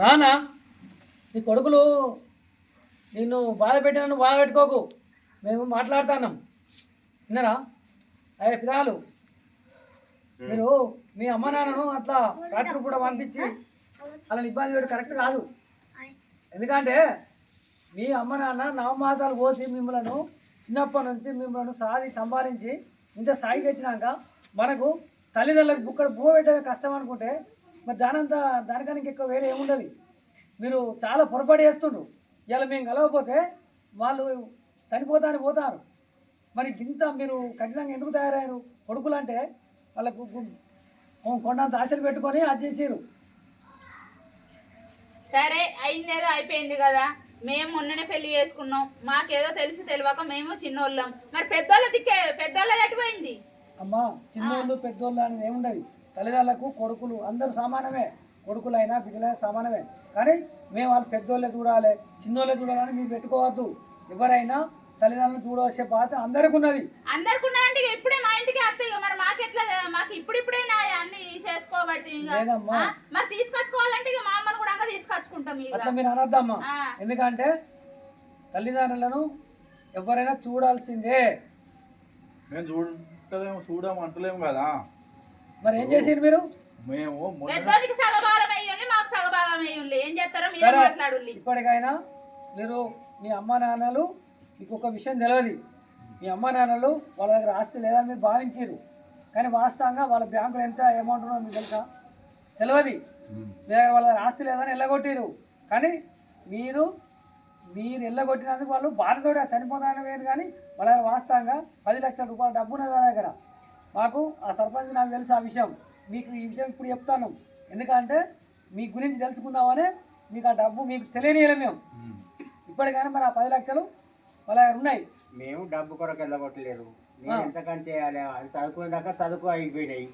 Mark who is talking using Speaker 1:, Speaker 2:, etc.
Speaker 1: రానా? నీ కొడుకులు నిన్ను బాధ పెట్టినను బాధ పెట్టుకోకు. మేము మాట్లాడుతున్నాం. విన్నారా? అయ్యే పిల్లలు మీరు మీ అమ్మ నాన్నను అట్లా డాక్టర్ కూడా పంపించి అలా ఇబ్బంది పెట్టు కరెక్ట్ కాదు. ఎందుకంటే మీ అమ్మ నాన్న నవమాసాలు పోసి మిమ్మల్ని చిన్నప్పటి నుంచి మిమ్మల్ని సాధి సంపాదించి ఇంత స్థాయికి వచ్చినాక మనకు తల్లిదండ్రులకు బుక్కడ బువ్వ పెట్టడం కష్టం అనుకుంటే మరి దానంతా దానికన్నా ఎక్కువ వేరే ఏముండదు. మీరు చాలా పొరపాటు చేస్తుండ్రు. ఇలా మేము కలవకపోతే వాళ్ళు చనిపోతాని పోతారు. మరి ఇంత మీరు కఠినంగా ఎందుకు తయారయ్యారు? కొడుకులు అంటే వాళ్ళకు కొండంత ఆశలు పెట్టుకొని అది చేసారు
Speaker 2: సరే అయిందేదో అయిపోయింది కదా. మేము మొన్ననే పెళ్ళి చేసుకున్నాం. మాకేదో తెలిసి తెలియక మేము చిన్నోళ్ళం. మరి పెద్దోళ్ళ దిక్కే అటుపోయింది
Speaker 1: అమ్మా చిన్నోళ్ళు పెద్దోళ్ళు అనేది ఏముండదు. తల్లిదండ్రులకు కొడుకులు అందరూ సమానమే. కొడుకులైనా బిడ్డలైనా సమానమే. కానీ మేము వాళ్ళు పెద్దోళ్ళే చూడాలి చిన్నోళ్ళే చూడాలని మీరు పెట్టుకోవద్దు. ఎవరైనా తల్లిదండ్రులు చూడవలసే బాధ్యత అందరికీ ఉన్నది
Speaker 2: అందరికి ఉన్నాయంటే ఇక ఇప్పుడే మా ఇంటికి వస్తాయి ఇక మరి మాకెట్లా మాకు నా అన్ని మరి తీసుకొచ్చుకోవాలంటే ఇక మా అమ్మను కూడా తీసుకొచ్చుకుంటాం
Speaker 1: అట్లా మీరు అనొద్దమ్మా. ఎందుకంటే తల్లిదండ్రులను ఎవరైనా చూడాల్సిందే.
Speaker 3: మేము చూడలేము చూడము అంటలేము కదా.
Speaker 1: మరి ఏం చేసారు మీరు?
Speaker 3: మేము మొన్న
Speaker 2: పెద్దోళ్ళకి సగభాగం అయ్యండి మాకు సగభాగం అయ్యండి. ఏం చేస్తారో? మీరు
Speaker 1: సరే.
Speaker 2: మాట్లాడుల్లి
Speaker 1: ఇప్పటికైనా మీరు మీ అమ్మ నాన్నలు మీకు ఒక విషయం తెలియదు మీ అమ్మ నాన్నలు వాళ్ళ దగ్గర ఆస్తి లేదని మీరు భావించారు కానీ వాస్తవంగా వాళ్ళ బ్యాంకులో ఎంత అమౌంట్ ఉన్నదో మీకు తెలుసా? తెలియదు వేరే వాళ్ళ దగ్గర ఆస్తి లేదని ఎల్లగొట్టిరు కానీ మీరు మీరు ఎల్లగొట్టినందుకు వాళ్ళు బాధతోటి చనిపోతానని వేరు కానీ వాళ్ళ దగ్గర వాస్తవంగా పది లక్షల రూపాయల డబ్బు ఉన్నది వాళ్ళ దగ్గర. మాకు ఆ సర్పంచ్ నాకు తెలుసు ఆ విషయం. మీకు ఈ విషయం ఇప్పుడు చెప్తాను. ఎందుకంటే మీ గురించి తెలుసుకుందామనే మీకు ఆ డబ్బు మీకు తెలియనియలే మేము. ఇప్పటికైనా మరి ఆ పది లక్షలు వాళ్ళ ఉన్నాయి.
Speaker 4: మేము డబ్బు కొరకు వెళ్ళగొట్టలేదు. నేను ఎంతకని చేయాలి? చదువుకునే దాకా చదువు అయిపోయినాయి